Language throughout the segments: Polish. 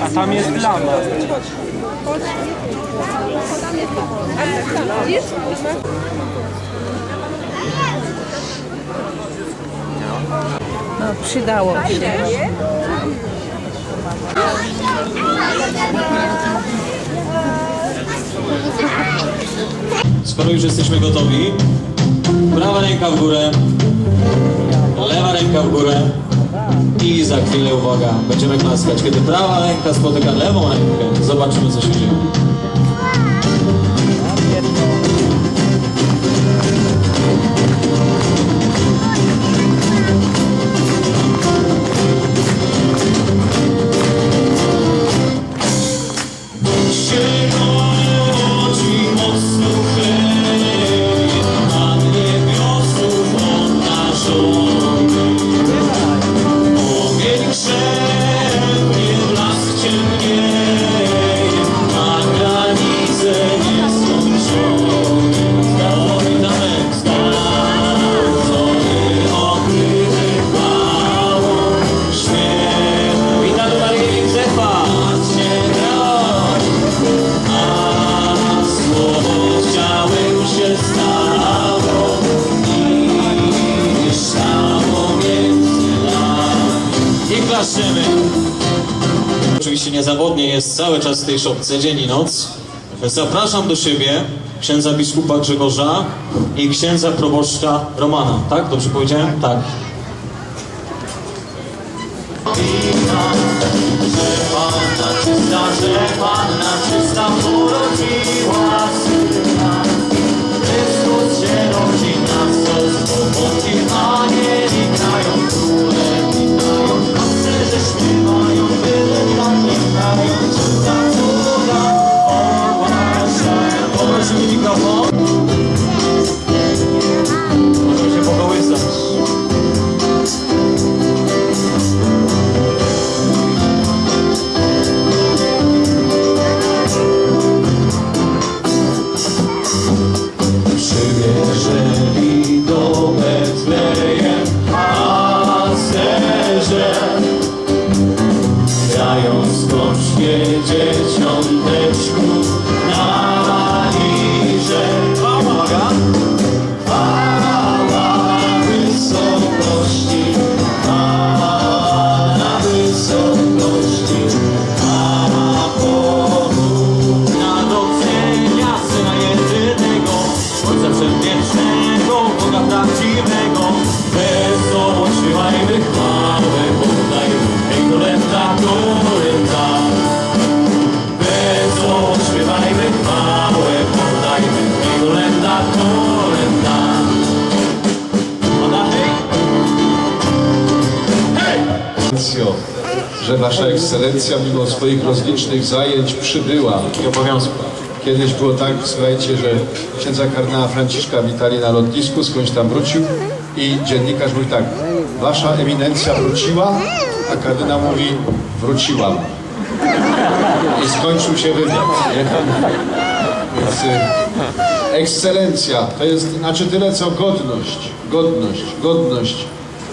A tam jest lama. No, przydało się. Skoro już jesteśmy gotowi, prawa ręka w górę, lewa ręka w górę i za chwilę, uwaga, będziemy klaskać. Kiedy prawa ręka spotyka lewą rękę, zobaczymy co się dzieje. Oczywiście niezawodnie jest cały czas w tej szopce, dzień i noc. Zapraszam do siebie księdza biskupa Grzegorza i księdza proboszcza Romana. Tak? Dobrze powiedziałem? Tak. Christmas. Że Wasza Ekscelencja mimo swoich rozlicznych zajęć przybyła. I obowiązku. Kiedyś było tak, słuchajcie, że księdza kardynała Franciszka witali na lotnisku, skądś tam wrócił i dziennikarz mówi tak, Wasza Eminencja wróciła, a kardynał mówi, wróciłam. I skończył się wywiad. Nie? Więc y, ekscelencja to jest znaczy tyle co godność, godność, godność.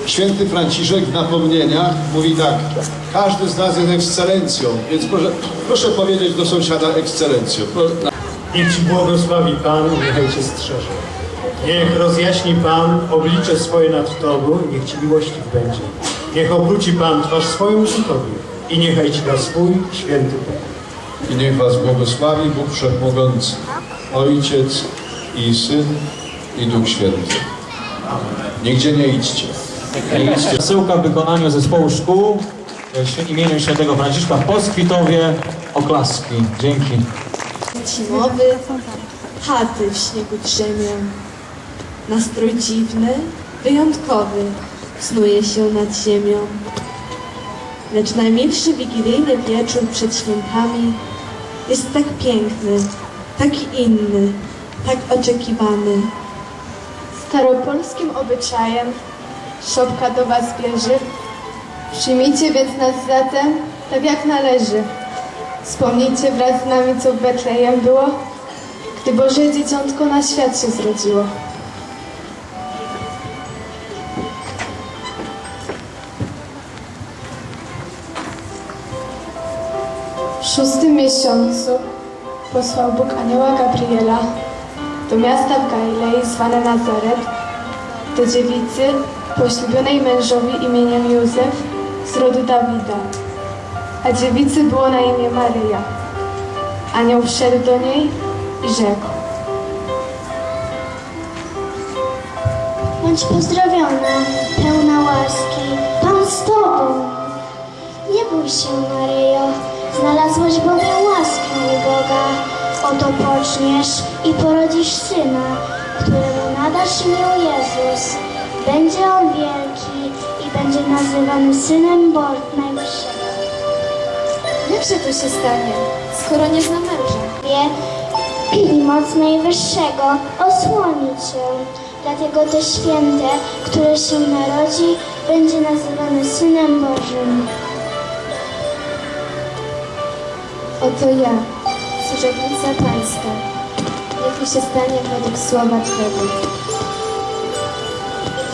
Święty Franciszek w napomnieniach mówi tak, każdy z nas jest ekscelencją, więc proszę, proszę powiedzieć do sąsiada ekscelencjo. Pro, Niech Ci błogosławi Pan, niechaj Cię strzeże. Niech rozjaśni Pan oblicze swoje nad Tobą, niech Ci miłościw będzie. Niech obróci Pan twarz swoją ku Tobie i niechaj Ci da swój święty pokój. I niech was błogosławi Bóg Wszechmogący, Ojciec i Syn i Duch Święty. Nigdzie nie idźcie. Przesyłka w wykonaniu zespołu szkół w imieniu świętego Franciszka w Poskwitowie. Oklaski. Dzięki. Zimowy, chaty w śniegu drzemią. Nastrój dziwny, wyjątkowy, snuje się nad ziemią. Lecz najmilszy wigilijny wieczór przed świętami jest tak piękny, tak inny, tak oczekiwany. Staropolskim obyczajem szopka do was bierze. Przyjmijcie więc nas zatem tak jak należy. Wspomnijcie wraz z nami, co w Betlejem było, gdy Boże Dzieciątko na świat się zrodziło. W szóstym miesiącu posłał Bóg anioła Gabriela do miasta w Galilei zwane Nazaret, do dziewicy poślubionej mężowi imieniem Józef z rodu Dawida. A dziewicy było na imię Maryja. Anioł wszedł do niej i rzekł. Bądź pozdrowiona, pełna łaski, Pan z Tobą. Nie bój się, Maryjo, znalazłaś bowiem łaskę u Boga. Oto poczniesz i porodzisz syna, któremu nadasz imię Jezus. Będzie on wielki i będzie nazywany Synem Boga Najwyższego. Jakże to się stanie, skoro nie zna męża? Wie i moc Najwyższego osłoni Cię. Dlatego to święte, które się narodzi, będzie nazywane Synem Bożym. Oto ja, służebnica Pańska. Niech mi się stanie według słowa Twego.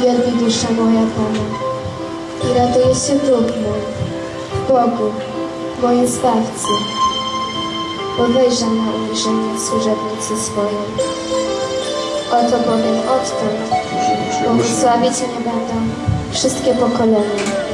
Wielbi dusza moja Pana i raduje się duch mój w Bogu, moim Zbawcy, bo wejrzał na uniżenie służebnicy swojej. Oto bowiem odtąd błogosławić nie będą wszystkie pokolenia.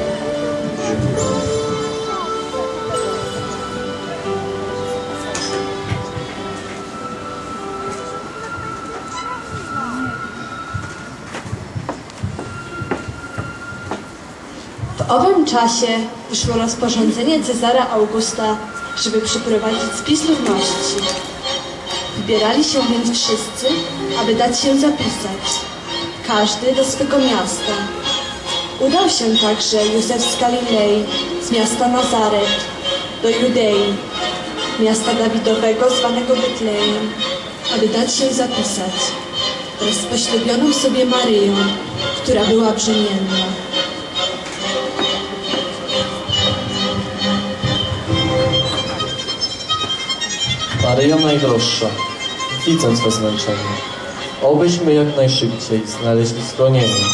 Owym czasie wyszło rozporządzenie Cezara Augusta, żeby przeprowadzić spis ludności. Wybierali się więc wszyscy, aby dać się zapisać, każdy do swego miasta. Udał się także Józef z Galilei, z miasta Nazaret, do Judei, miasta Dawidowego zwanego Betlejem, aby dać się zapisać wraz z poślubioną sobie Maryją, która była brzemienna. Maryjo Najdroższa, widzę Twe zmęczenie, obyśmy jak najszybciej znaleźli schronienie.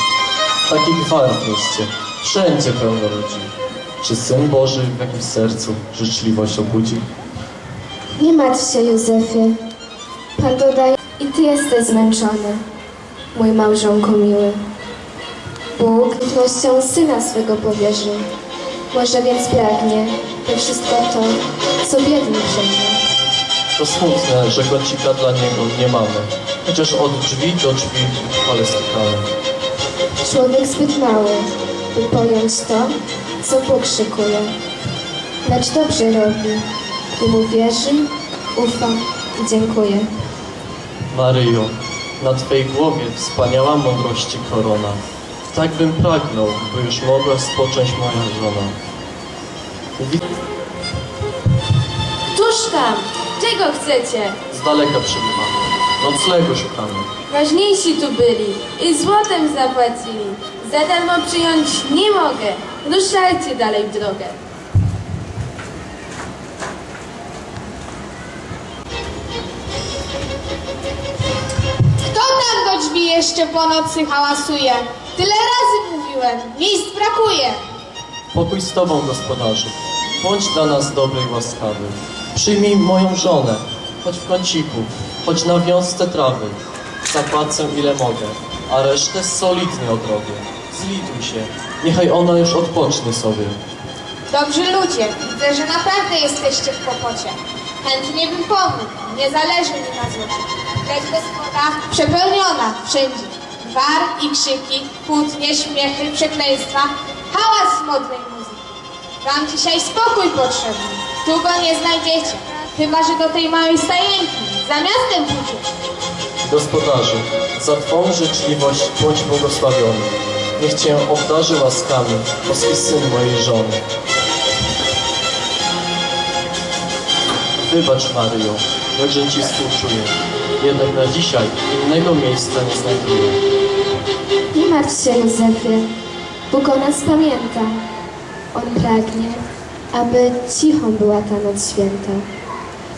Taki gwar w mieście, wszędzie pełno ludzi. Czy Syn Boży w jakimś sercu życzliwość obudzi? Nie martw się, Józefie. Pan dodaje, i ty jesteś zmęczony, mój małżonku miły. Bóg miłością syna swego powierzył. Może więc pragnie to wszystko to, co biedny przejdzie. To smutne, że kącika dla Niego nie mamy, chociaż od drzwi do drzwi ale stukamy. Człowiek zbyt mały, by pojąć to, co Bóg szykuje. Lecz dobrze robi, gdy mu wierzy, ufa i dziękuję. Maryjo, na Twej głowie wspaniała mądrości korona. Tak bym pragnął, by już mogła spocząć moja żona. Któż tam? Czego chcecie? Z daleka przybywamy, noclegu szukamy. Ważniejsi tu byli i złotem zapłacili. Za darmo przyjąć nie mogę. Ruszajcie dalej w drogę. Kto tam do drzwi jeszcze po nocy hałasuje? Tyle razy mówiłem, miejsc brakuje. Pokój z Tobą, gospodarzu. Bądź dla nas dobry i łaskawy. Przyjmij moją żonę, choć w kąciku, choć na wiązce trawy. Zapłacę ile mogę, a resztę solidnie odrobię. Zlituj się, niechaj ona już odpocznie sobie. Dobrzy ludzie, widzę, że naprawdę jesteście w kłopocie. Chętnie bym pomógł, nie zależy mi na złocie. Lecz gospoda przepełniona wszędzie. Gwar i krzyki, kłótnie, śmiechy, przekleństwa, hałas z modnej muzyki. Wam dzisiaj spokój potrzebny, tu go nie znajdziecie. Chyba, że do tej małej stajenki, za miastem pójdziecie. Gospodarzu, za Twą życzliwość bądź błogosławiony. Niech Cię obdarzy łaskami boski Syn mojej żony. Wybacz, Maryjo, jakże Ci współczuję. Jednak na dzisiaj innego miejsca nie znajduję. Nie martw się, Józefie. Bóg o nas pamięta. On pragnie, aby cichą była ta noc święta.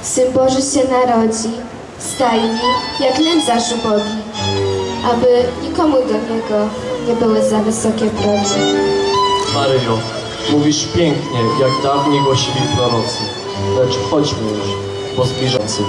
Syn Boży się narodzi, stajni, jak nędzarz ubogi, aby nikomu do Niego nie były za wysokie progi. Maryjo, mówisz pięknie, jak dawniej głosili prorocy. Lecz chodźmy już, bo zbliżający.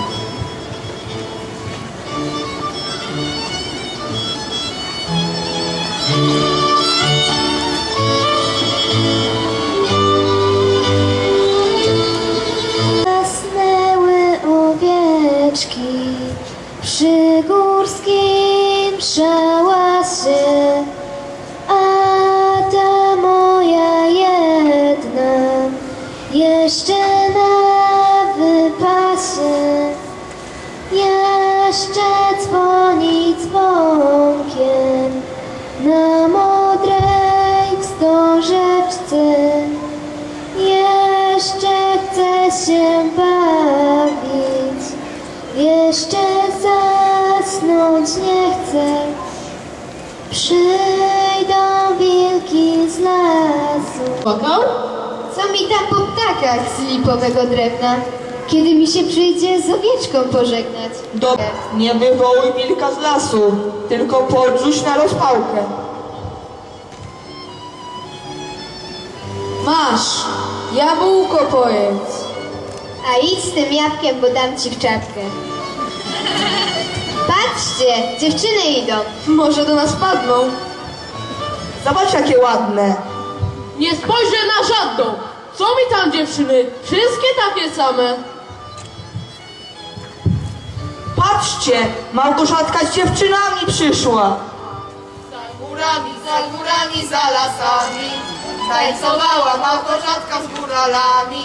Jeszcze zasnąć nie chcę. Przyjdą wilki z lasu. Płakał? Co mi tam po ptakach z lipowego drewna? Kiedy mi się przyjdzie z owieczką pożegnać? Dobrze, nie wywołuj wilka z lasu, tylko podrzuć na rozpałkę. Masz, jabłko pojedz. A idź z tym jabłkiem, bo dam ci w czapkę. Patrzcie, dziewczyny idą. Może do nas padną. Zobacz jakie ładne. Nie spojrzę na żadną. Co mi tam dziewczyny? Wszystkie takie same. Patrzcie, Małgorzatka z dziewczynami przyszła. Za górami, za górami, za lasami Tańcowała Małgorzatka z góralami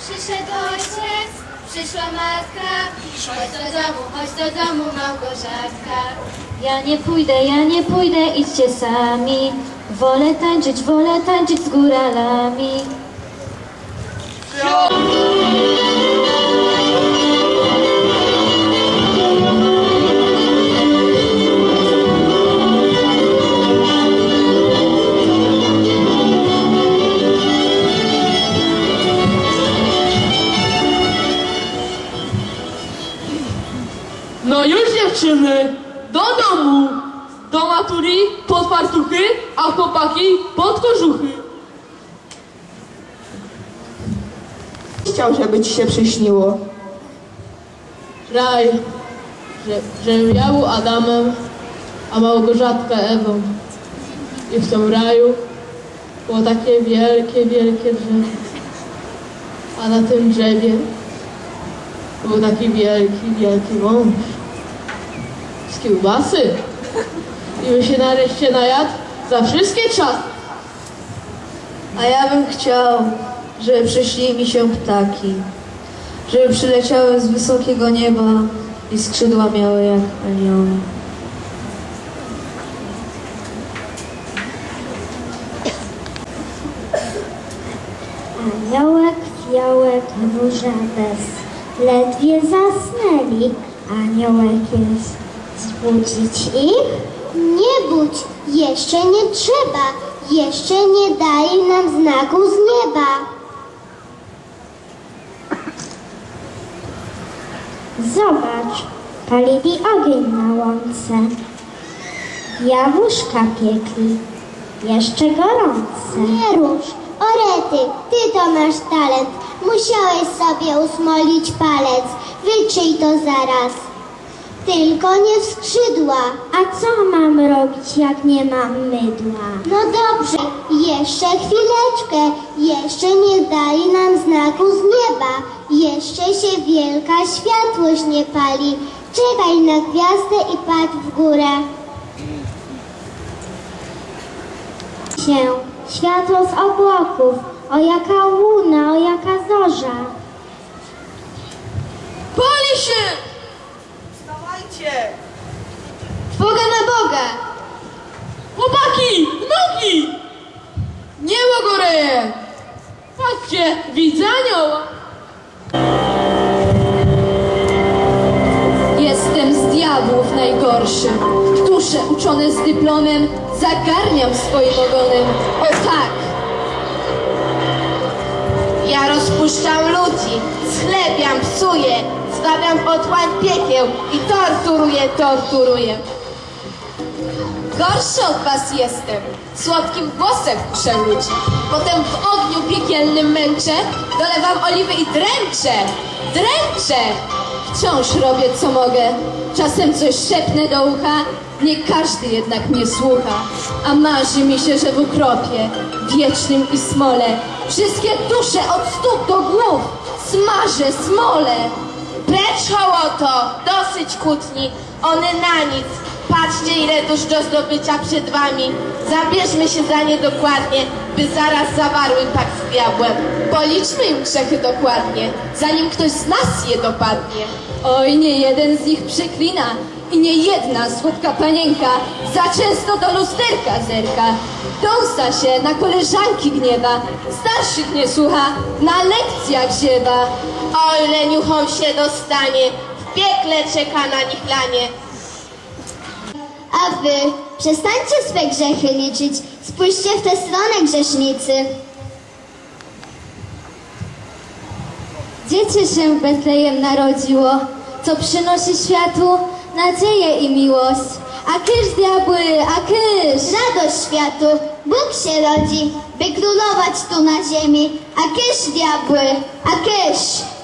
Przyszedł ojciec, przyszła matka, chodź do domu, chodź do domu Małgorzatka. Ja nie pójdę, ja nie pójdę, idźcie sami. Wolę tańczyć, wolę tańczyć z góralami. No już dziewczyny, do domu. Do maturi pod fartuchy, a chłopaki pod kożuchy. Chciał, żeby ci się przyśniło. Raj, że, żebym ja był Adamem, a Małgorzatka Ewą. I w tym raju było takie wielkie, wielkie drzewo. A na tym drzewie był taki wielki, wielki wąż. Z kiełbasy. I by się nareszcie najadł za wszystkie czasy. A ja bym chciał, żeby przyśniły mi się ptaki. Żeby przyleciały z wysokiego nieba i skrzydła miały jak anioły. Aniołek, fiołek, róża bez. Ledwie zasnęli. Aniołek jest. Zbudzić ich? Nie budź, jeszcze nie trzeba. Jeszcze nie daj nam znaku z nieba. Zobacz, palili ogień na łące. Jabłuszka piekli, jeszcze gorące. Nie rusz, orety, ty to masz talent. Musiałeś sobie usmolić palec. Wytrzyj to zaraz. Tylko nie w skrzydła. A co mam robić, jak nie mam mydła? No dobrze, jeszcze chwileczkę. Jeszcze nie dali nam znaku z nieba. Jeszcze się wielka światłość nie pali. Czekaj na gwiazdę i patrz w górę. się światło z obłoków, o jaka łuna, o jaka zorza. Pali się! Wstawajcie! Boga na Boga! Chłopaki! Nogi! Niebo goreje! Patrzcie, widzę anioła! Jestem z diabłów najgorszy. Dusze uczone z dyplomem zagarniam swoim ogonem. O tak! Ja rozpuszczam ludzi, schlebiam, psuję Zwabiam otłań piekieł i torturuję, torturuję Gorszy od was jestem. Słodkim głosem kuszę ludzi. Potem w ogniu piekielnym męczę, dolewam oliwy i dręczę, dręczę. Wciąż robię co mogę. Czasem coś szepnę do ucha, nie każdy jednak mnie słucha. A marzy mi się, że w ukropie, wiecznym i smole, wszystkie dusze od stóp do głów smażę smole. Precz hołoto, dosyć kłótni, one na nic. Patrzcie ile dusz do zdobycia przed wami. Zabierzmy się za nie dokładnie, by zaraz zawarły pakt z diabłem. Policzmy im grzechy dokładnie, zanim ktoś z nas je dopadnie. Oj, nie jeden z nich przeklina i nie jedna słodka panienka za często do lusterka zerka. Dąsa się na koleżanki gniewa, starszych nie słucha, na lekcjach ziewa. Oj, leniuchom się dostanie, w piekle czeka na nich lanie. A wy przestańcie swe grzechy liczyć. Spójrzcie w tę stronę, grzesznicy. Dziecię się w Betlejem narodziło, co przynosi światu nadzieję i miłość. A kysz diabły, a kysz! Radość światu, Bóg się rodzi, by królować tu na ziemi. A kysz diabły, a kysz!